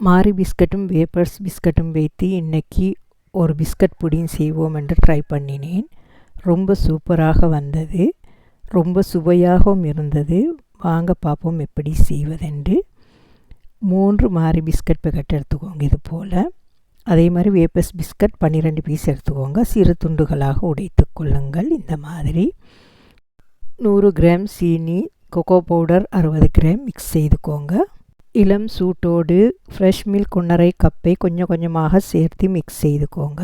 மாரி பிஸ்கட்டும் வேப்பர்ஸ் பிஸ்கட்டும் வைத்து இன்றைக்கி ஒரு பிஸ்கட் புடியும் செய்வோம் என்று ட்ரை பண்ணினேன். ரொம்ப சூப்பராக வந்தது. ரொம்ப சுவையாகவும் இருந்தது. வாங்க பார்ப்போம் எப்படி செய்வதென்று. மூன்று மாரி பிஸ்கட் பேக்கெட் எடுத்துக்கோங்க இது போல். அதே மாதிரி வேப்பர்ஸ் பிஸ்கட் பன்னிரெண்டு பீஸ் எடுத்துக்கோங்க. சிறு துண்டுகளாக உடைத்து கொள்ளுங்கள். இந்த மாதிரி. நூறு கிராம் சீனி கொக்கோ பவுடர் அறுபது கிராம் மிக்ஸ் செய்துக்கோங்க. இளம் சூட்டோடு ஃப்ரெஷ் மில்க் ஒன்றரை கப்பை கொஞ்சம் கொஞ்சமாக சேர்த்து மிக்ஸ் செய்துக்கோங்க.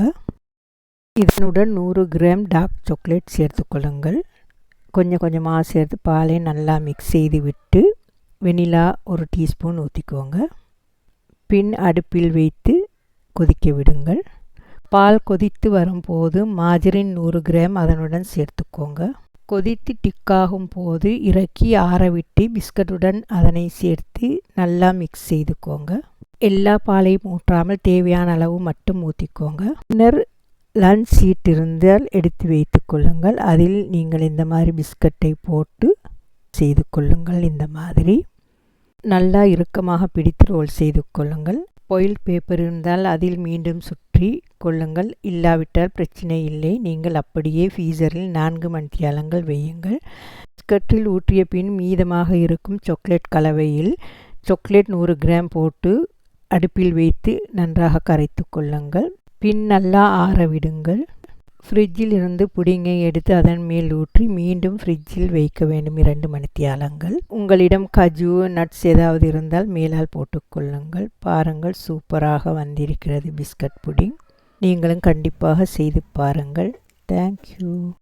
இதனுடன் நூறு கிராம் டார்க் சாக்லேட் சேர்த்துக்கொள்ளுங்கள் கொஞ்சம் கொஞ்சமாக சேர்த்து பாலை நல்லா மிக்ஸ் செய்து விட்டு வெனிலா ஒரு டீஸ்பூன் ஊற்றிக்கோங்க பின் அடுப்பில் வைத்து கொதிக்க விடுங்கள். பால் கொதித்து வரும்போது மாஜரின் நூறு கிராம் அதனுடன் சேர்த்துக்கோங்க. கொதித்து டிக்காகும் போது இறக்கி ஆறவிட்டு பிஸ்கட்டுடன் அதனை சேர்த்து நல்லா மிக்ஸ் செய்துக்கோங்க. எல்லா பாலையும் ஊற்றாமல் தேவையான அளவு மட்டும் ஊற்றிக்கோங்க பின்னர் லன்ச் சீட் இருந்தால் எடுத்து வைத்து கொள்ளுங்கள். அதில் நீங்கள் இந்த மாதிரி பிஸ்கட்டை போட்டு செய்து கொள்ளுங்கள். இந்த மாதிரி நல்லா இறுக்கமாக பிடித்து ரோல் செய்து கொள்ளுங்கள். பொயில் பேப்பர் இருந்தால் அதில் மீண்டும் மாற்றி கொள்ளுங்கள். இல்லாவிட்டால் பிரச்சனை இல்லை. நீங்கள் அப்படியே ஃபீசரில் நான்கு மணித்தியாலங்கள் வையுங்கள். பிஸ்கட்டில் ஊற்றிய பின் மீதமாக இருக்கும் சாக்லேட் கலவையில் சாக்லேட் நூறு கிராம் போட்டு அடுப்பில் வைத்து நன்றாக கரைத்து கொள்ளுங்கள். பின் நல்லா ஆற விடுங்கள். ஃப்ரிட்ஜில் இருந்து புடிங்கை எடுத்து அதன் மேல் ஊற்றி மீண்டும் ஃப்ரிட்ஜில் வைக்க வேண்டும். இரண்டு மணித்தியாலங்கள். உங்களிடம் கஜு நட்ஸ் ஏதாவது இருந்தால் மேலால் போட்டுக்கொள்ளுங்கள் பாருங்கள் சூப்பராக வந்திருக்கிறது பிஸ்கட் புடிங். நீங்களும் கண்டிப்பாக செய்து பாருங்கள். தேங்க்யூ